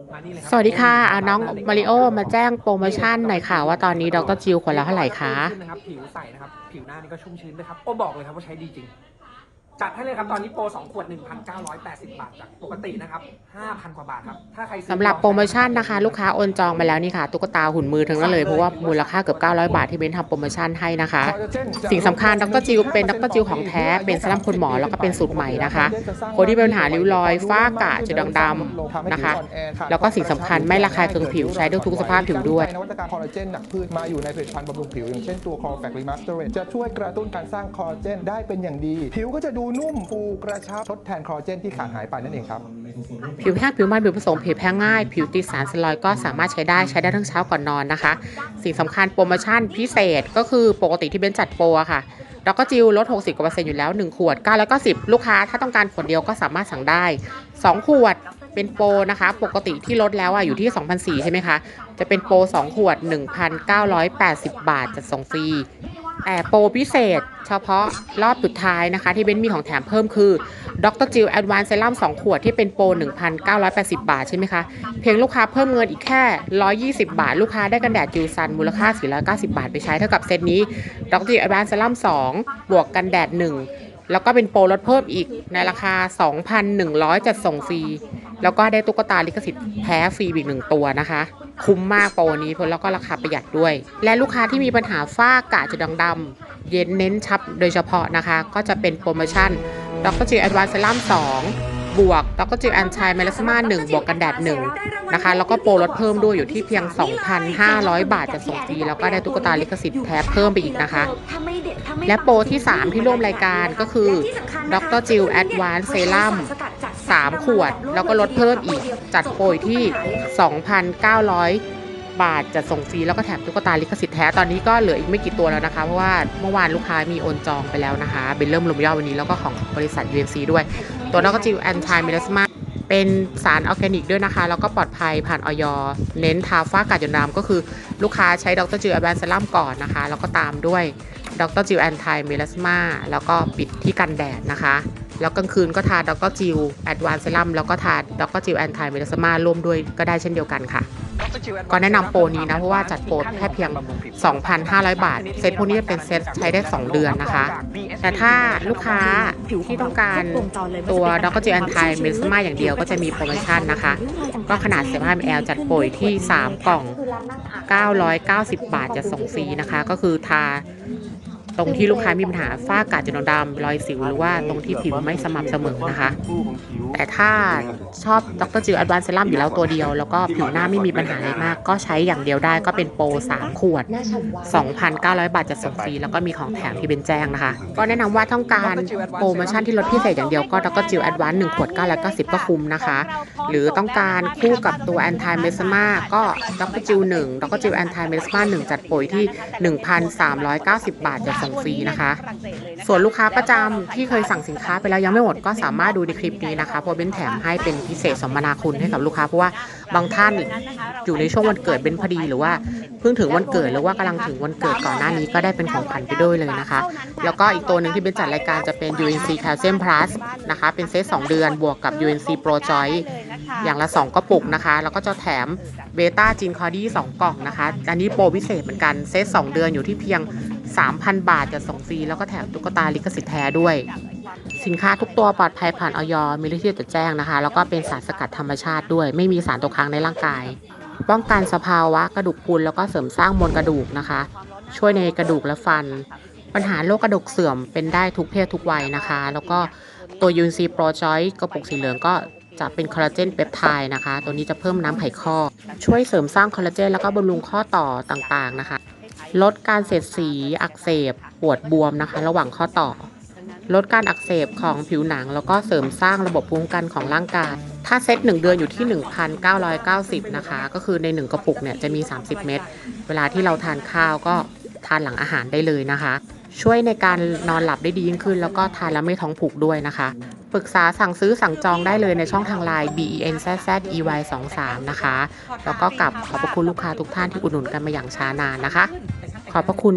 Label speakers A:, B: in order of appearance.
A: มานี่เลยรับ
B: สวัสดีค่ะอ่าน้องมาริโอมาแจ้งโปรโมชั่นหน่อยค่ะ ว่าตอนนี้ดรจิวคนละเท่าไหร่คะ
A: ขึ้นนะครับผิวใสนะครับ ผิวหน้านี่ก็ชุ่มชื้นด้วยครับ โอ้บอกเลยครับว่าใช้ดีจริง จัดให้เลยครับ ตอนนี้โปร2ขวด 1,980 บาทจากปกตินะครับ 5,000 กว่าบาทครับ ถ้าใครซื้อ
B: สำหรับโปรโมชั่นนะคะ ลูกค้าโอนจองมาแล้วนี่ค่ะ ตุ๊กตาหุ่นมือทั้งนั้นเลย เพราะว่ามูลค่าเกือบ 900 บาทที่เบนทำโปรโมชั่นให้นะคะ สิ่งสำคัญดรจิวเป็นดรจิวของแท้เป็นสลัมคุณหมอแล้วก็เป็นสูตรใหม่นะคะคนที่มีปัญหาริ้วรอยฝ้ากระจุดด่างๆนะคะ แล้วก็สิ่งสำคัญไม่ระคายเคืองผิวใช้ได้ทุกสภาพผิวด้วย
C: นวัตกรรมคอลลาเจนจากพืชมาอยู่ในผลิตภัณฑ์บำรุงผิวอย่างเช่นตัว c o r f a c Remasterate จะช่วยกระตุ้นการสร้างคอลลาเจนได้เป็นอย่างดี ผิวก็จะดูนุ่มฟูกระชับทดแทนคอลลาเจนที่ขาดหายไปนั่นเองครับ
B: ผิวแห้งผิวมันผิวผสมผิวแพ้ง่าย ผิวติดสารสเตียรอยด์ก็สามารถใช้ได้ใช้ได้ทั้งเช้าก่อนนอนนะคะ สิ่งสำคัญโปรโมชั่นพิเศษก็คือปกติที่เบนจัดโปรค่ะดอกจิวลด 60กว่าเปอร์เซ็นต์อยู่แล้ว 1 ขวด990ลูกค้าถ้าต้องการขวดเดียวก็สามารถสั่งได้ 2 ขวดเป็นโปรนะคะ ปกติที่ลดแล้วอะอยู่ที่2,400ใช่ไหมคะ จะเป็นโปร 2 ขวด 1,980 บาทจะส่งฟรี แต่โปรพิเศษเฉพาะรอบสุดท้ายนะคะ ที่เบนมีของแถมเพิ่มคือดรจิลแอดวานซ์เซรั่ม2ขวดที่เป็นโปร 1,980 บาทใช่ไหมคะ เพียงลูกค้าเพิ่มเงินอีกแค่ 120 บาท ลูกค้าได้กันแดดจิลซันมูลค่า 490 บาทไปใช้เท่ากับเซตนี้ดรจิลแอดวานซ์เซรั่ม2บวกกันแดด 1 แล้วก็เป็นโปรลดเพิ่มอีกในราคา 2,100 จัดส่งฟรี แล้วก็ได้ตุ๊กตาลิขสิทธิ์แท้ฟรีอีกหนึ่งตัวนะคะ คุ้มมากโปรนี้เพราะแล้วก็ราคาประหยัดด้วย และลูกค้าที่มีปัญหาฝ้ากระจุดด่างดำเย็นเน้นชับโดยเฉพาะนะคะ ก็จะเป็นโปรโมชั่นดรจิแอดวานซ์เซรั่ม2 บวกดรจิลแอนชายเมลสมา1บวกกันแดด1นะคะ แล้วก็โปรลดเพิ่มด้วยอยู่ที่เพียง 2,500 บาทจะส่งฟรีแล้วก็ได้ตุ๊กตาลิขสิทธิ์แท้เพิ่มไปอีกนะคะ และโปรที่ 3 ที่ร่วมรายการก็คือดรจิลแอดวานซ์เซรั่ม3 ขวด แล้วก็ลดเพิ่มอีกจัดโปรที่ 2,900บาทจะส่งฟรีแล้วก็แถมตุ๊กตาลิขสิทธิ์แท้ตอนนี้ก็เหลืออีกไม่กี่ตัวแล้วนะคะ เพราะว่าเมื่อวานลูกค้ามีโอนจองไปแล้วนะคะเบนเริ่มรวมยอดวันนี้แล้วก็ของบริษัท UNC ด้วย ตัวน้องก็จิวแอนทายเมลสมาเป็นสารออร์แกนิกด้วยนะคะ แล้วก็ปลอดภัยผ่านออยเน้นทาฝ้ากาดจุดด่างก็คือลูกค้าใช้ดรจิวแอดวานซ์เซรั่มก่อนนะคะ แล้วก็ตามด้วยดรจิวแอนทายเมลสมาแล้วก็ปิดที่กันแดดนะคะ แล้วกลางคืนก็ทาดรจิวแอดวานซ์เซรั่มแล้วก็ทาดรจิวแอนทายเมลสมาร่วมด้วยก็ได้เช่นเดียวกันค่ะ ก็แนะนำโปรนี้นะเพราะว่าจัดโปรแค่เพียง 2,500 บาท เซตพวกนี้จะเป็นเซตใช้ได้ 2 เดือนนะคะ แต่ถ้าลูกค้าที่ต้องการตัวดรจิวแอนทยเมลสมาอย่างเดียวก็จะมีโปรโมชั่นนะคะ ก็ขนาด 15 ml จัดโปรที่ 3 กล่อง 990 บาทจะส่งฟรีนะคะ ก็คือทา ตรงที่ลูกค้ามีปัญหาฝ้ากระจุดด่างดำรอยสิวหรือว่าตรงที่ผิวไม่สม่ำเสมอนะคะ แต่ถ้าชอบดรจิวแอดวานเซรั่มอยู่แล้วตัวเดียว แล้วก็ผิวหน้าไม่มีปัญหาอะไรมาก ก็ใช้อย่างเดียวได้ก็เป็นโปร3ขวด 2,900 บาทจะส่งฟรีแล้วก็มีของแถมที่เป็นแจ้งนะคะ ก็แนะนำว่าต้องการโปรโมชั่นที่ลดพิเศษอย่างเดียวก็ดรจิวแอดวานซ์1ขวด990ก็คุ้มนะคะ หรือต้องการคู่กับตัวแอนตี้เมสมาก็ดรจิว1ดรจิวแอนตี้เมสมา1จัดโปรยที่ 1,390 บาทจะส่งฟรีนะคะ ส่วนลูกค้าประจำที่เคยสั่งสินค้าไปแล้วยังไม่หมดก็สามารถดูในคลิปนี้นะคะเพราะเบนแถมให้เป็นพิเศษสมนาคุณให้กับลูกค้าเพราะว่าบางท่านอยู่ในช่วงวันเกิดเบนพอดีหรือว่าเพิ่งถึงวันเกิดหรือว่ากำลังถึงวันเกิดก่อนหน้านี้ก็ได้เป็นของขวัญไปด้วยเลยนะคะ แล้วก็อีกตัวหนึ่งที่เบนจัดรายการจะเป็น UNC Calcium Plus นะคะเป็นเซต2เดือนบวกกับ UNC Pro Joy อย่างละ 2 กระปุกนะคะ แล้วก็จะแถมเบต้าจินคอดี้2กล่องนะคะ อันนี้โปรพิเศษเหมือนกัน เซต 2 เดือนอยู่ที่เพียง 3,000 บาทจะส่งฟรีแล้วก็แถมตุ๊กตาลิขสิทธิ์แท้ด้วย สินค้าทุกตัวปลอดภัยผ่านออยมีลิขสิทธิ์จดแจ้งนะคะ แล้วก็เป็นสารสกัดธรรมชาติด้วย ไม่มีสารตกค้างในร่างกาย ป้องกันสภาวะกระดูกพรุนแล้วก็เสริมสร้างมวลกระดูกนะคะ ช่วยในกระดูกและฟัน ปัญหาโรคกระดูกเสื่อมเป็นได้ทุกเพศทุกวัยนะคะ แล้วก็ตัว UNC Pro Joy กระปุกสีเหลืองก็ จะเป็นคอลลาเจนเปปไทด์นะคะ ตัวนี้จะเพิ่มน้ำไขข้อ ช่วยเสริมสร้างคอลลาเจนแล้วก็บำรุงข้อต่อต่างๆนะคะ ลดการเสียดสีอักเสบปวดบวมนะคะ ระหว่างข้อต่อ ลดการอักเสบของผิวหนัง แล้วก็เสริมสร้างระบบภูมิคุ้มกันของร่างกาย ถ้าเซต1 เดือนอยู่ที่ 1,990 นะคะ ก็คือใน 1 กระปุกเนี่ยจะมี 30 เม็ดเวลาที่เราทานข้าวก็ทานหลังอาหารได้เลยนะคะช่วยในการนอนหลับได้ดียิ่งขึ้น แล้วก็ทานแล้วไม่ท้องผูกด้วยนะคะ ปรึกษาสั่งซื้อสั่งจองได้เลยในช่องทางไลน์ b e n z z e y 2 3นะคะ แล้วก็กลับขอบพระคุณลูกค้าทุกท่านที่อุดหนุนกันมาอย่างช้านานนะคะ ขอบพระคุณ